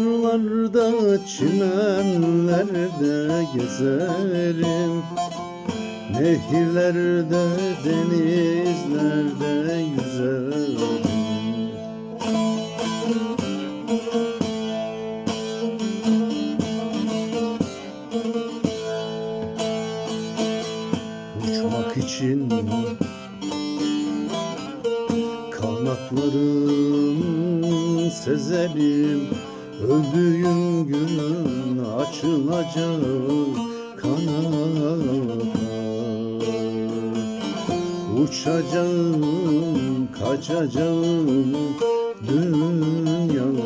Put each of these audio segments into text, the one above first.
Bayırlarda, çimenlerde gezerim. Nehirlerde, denizlerde yüzerim. Uçmak için kanatlarım sezerim Öldüğüm gün açılacak kanatlar. Uçacağım, kaçacağım dünyadan.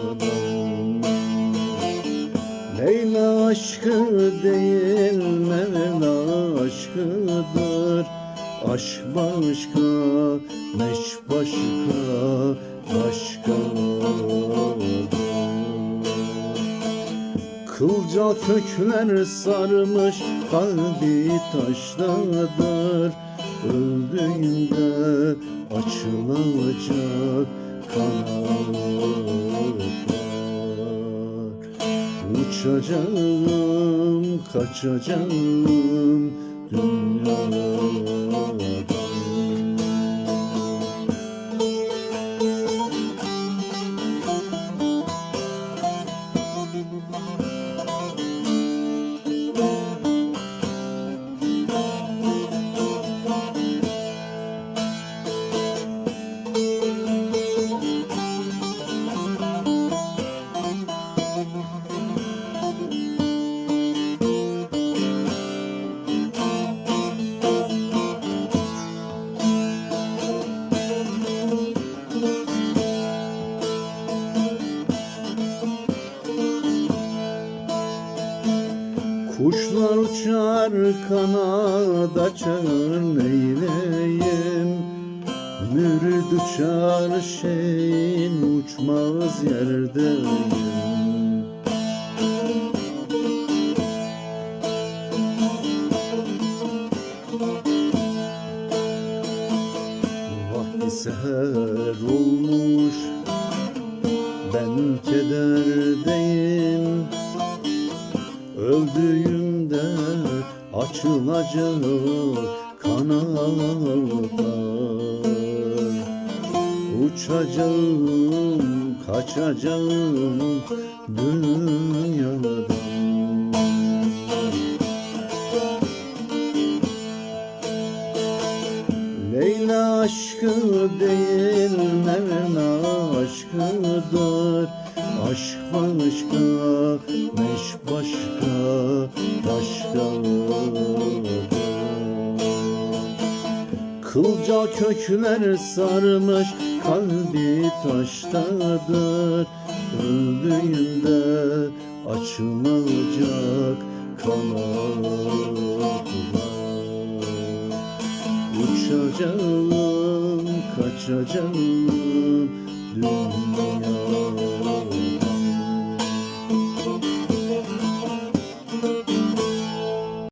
Leyla aşkı değil Mevla aşkıdır? Aşk başka, meş başka, başka Kılcal kökler sarmış kalbi taştadır Öldüğünde açılacak kanatlar Uçacağım, kaçacağım dünyadan Kuşlar uçar kanat açar neyleyim? Mürid uçar şeyin uçmaz yerdeyim. Seher olmuş Ben kederdeyim Öldüğümde açılacak kanatlar. Uçacağım, kaçacağım dünyadan. Leyla aşkı değil Mevla aşkıdır Aşk başka, meş başka, başka Kılcal kökler sarmış kalbi taştadır. Öldüğünde açılacak kanatlar. Uçacağım, kaçacağım